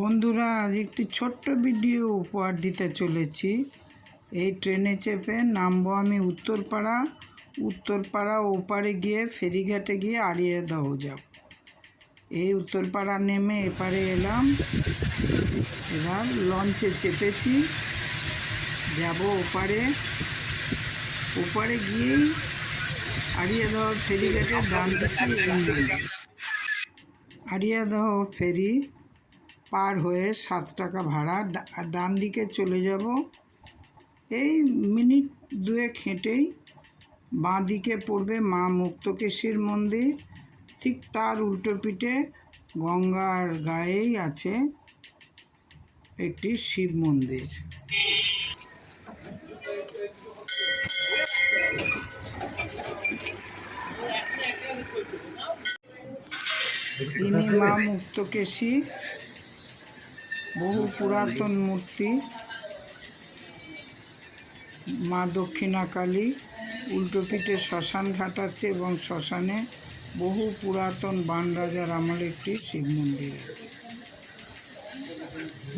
বন্ধুরা, আজ একটি ছোট্ট ভিডিও উপহার দিতে চলেছি। এই ট্রেনে চেপে নামবো আমি উত্তরপাড়া। উত্তরপাড়া ওপারে গিয়ে ফেরিঘাটে গিয়ে আড়িয়াদহ যাব এই উত্তরপাড়া নেমে এপারে এলাম। এবার লঞ্চে চেপেছি। যাব ওপারে। ওপারে গিয়েই আড়িয়াদহ ফেরিঘাটের ডান দিকে। আড়িয়াদহ ফেরি পার হয়ে সাত টাকা ভাড়া। ডান দিকে চলে যাব। এই মিনিট দুয়েক হেঁটেই বাঁ দিকে পড়বে মা মুক্তকেশীর মন্দির। ঠিক তার উল্টো পিঠে গঙ্গার গায়েই আছে একটি শিব মন্দির। ইনি মা মুক্তকেশী, বহু পুরাতন মূর্তি, মা দক্ষিণা কালী উল্টো পিঠে শ্মশান ঘাট আছে এবং শ্মশানে বহু পুরাতন বান রাজার আমলে একটি শিব মন্দির আছে।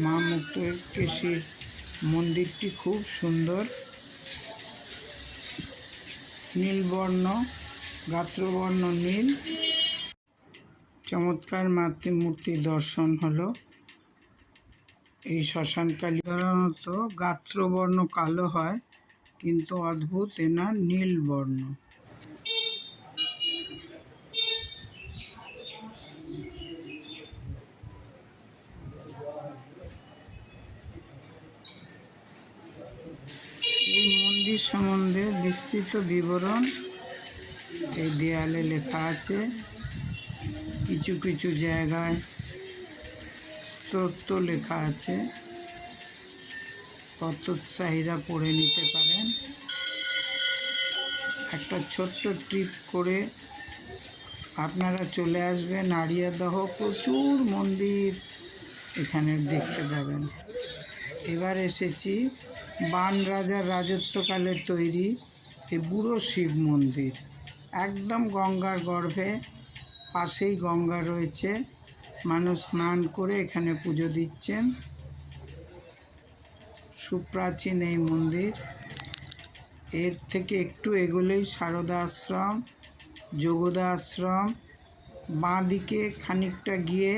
মা মুক্তকেশীর মন্দিরটি খুব সুন্দর। নীলবর্ণ, গাত্রবর্ণ, নীল। চমৎকার মাতৃমূর্তি দর্শন হলো। এই শ্মশানকালী সাধারণত গাত্রবর্ণ কালো হয়, কিন্তু অদ্ভুত এনার নীল বর্ণ মন্দির সম্বন্ধে বিস্তৃত বিবরণ এই দেয়ালে লেখা আছে। কিছু কিছু জায়গায় স্তোত্র লেখা আছে। কতোৎসাহীরা পড়ে নিতে পারেন। একটা ছোট্ট ট্রিপ করে আপনারা চলে আসবেন। আড়িয়াদহ প্রচুর মন্দির এখানে দেখতে পাবেন। এবার এসেছি বান রাজার রাজত্বকালে তৈরি এই বুড়ো শিব মন্দির। একদম গঙ্গার গর্ভে পাশেই গঙ্গা রয়েছে। মানুষ স্নান করে এখানে পুজো দিচ্ছেন। সুপ্রাচীন এই মন্দির। এর থেকে একটু এগোলেই সারদা আশ্রম, যোগদা আশ্রম। বাঁ দিকে খানিকটা গিয়ে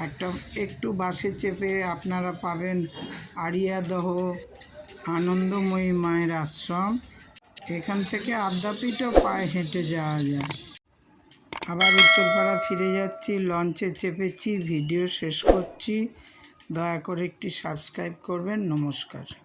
একটা একটু বাসে চেপে আপনারা পাবেন আড়িয়াদহ আনন্দময়ী মায়ের আশ্রম। এখান থেকে আদ্যাপীঠও পায়ে হেঁটে যাওয়া যায়। আবার উত্তরপাড়া ফিরে যাচ্ছি, লঞ্চে চেপেছি, ভিডিও শেষ করছি। দয়া করে একটি সাবস্ক্রাইব করবেন। নমস্কার।